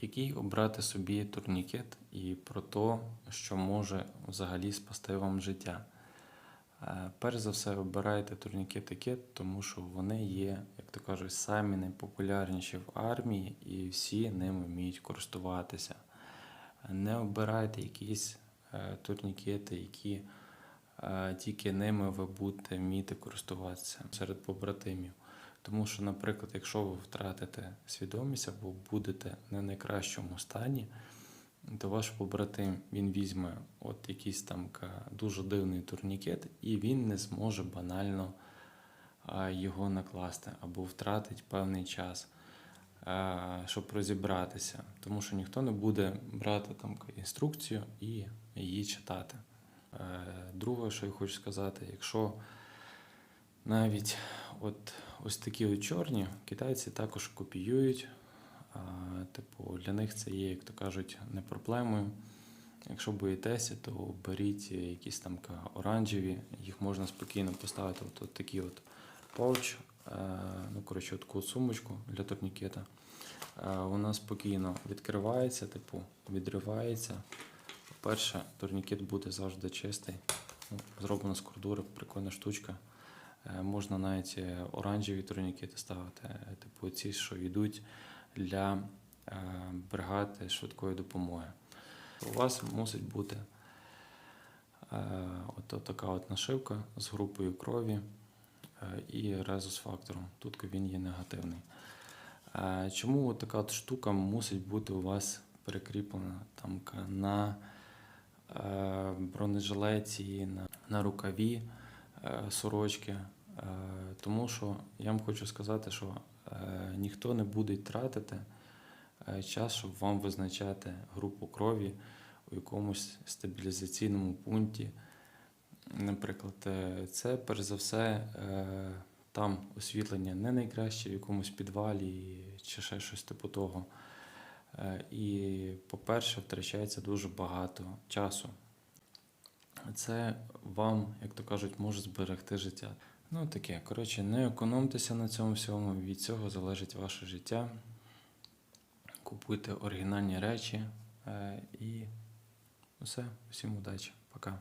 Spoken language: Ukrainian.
який обрати собі турнікет і про те, що може взагалі спасти вам життя. Е, Перш за все, обирайте турнікети кет, тому що вони є, як то кажуть, самі найпопулярніші в армії і всі ними вміють користуватися. Не обирайте якісь е, турнікети, які е, тільки ними ви будете вміти користуватися серед побратимів. Тому що, наприклад, якщо ви втратите свідомість або будете не найкращому стані, то ваш побратим він візьме от якийсь там дуже дивний турнікет, і він не зможе банально його накласти або втратить певний час, щоб розібратися. Тому що ніхто не буде брати там інструкцію і її читати. Е, Друге, що я хочу сказати, якщо навіть от ось такі от чорні китайці також копіюють. А, Типу, для них це є, як то кажуть, не проблемою. Якщо боїтеся, то беріть якісь там оранжеві, їх можна спокійно поставити от, от такий от pouch, е, ну коротше, таку сумочку для турнікета. Е, Вона спокійно відкривається, типу, відривається. По-перше, турнікет буде завжди чистий. Ну, Зроблено з кордури, прикольна штучка. Е, Можна навіть е, оранжеві турнікети ставити, е, типу ці, що йдуть для бригади швидкої допомоги. У вас мусить бути от, така от нашивка з групою крові і резус-фактором. Тут він є негативний. Чому така от штука мусить бути у вас прикріплена там на бронежилеті, на, рукаві сорочки? Е, Тому що я вам хочу сказати, що е, ніхто не буде тратити е, час, щоб вам визначати групу крові у якомусь стабілізаційному пункті. Наприклад, е, це перш за все е, там освітлення не найкраще в якомусь підвалі чи ще щось типу того. Е, І, по-перше, втрачається дуже багато часу. Це вам, як то кажуть, може зберегти життя. Ну таке, коротше, не економтеся на цьому всьому, від цього залежить ваше життя. Купуйте оригінальні речі е, і все, всім удачі, пока.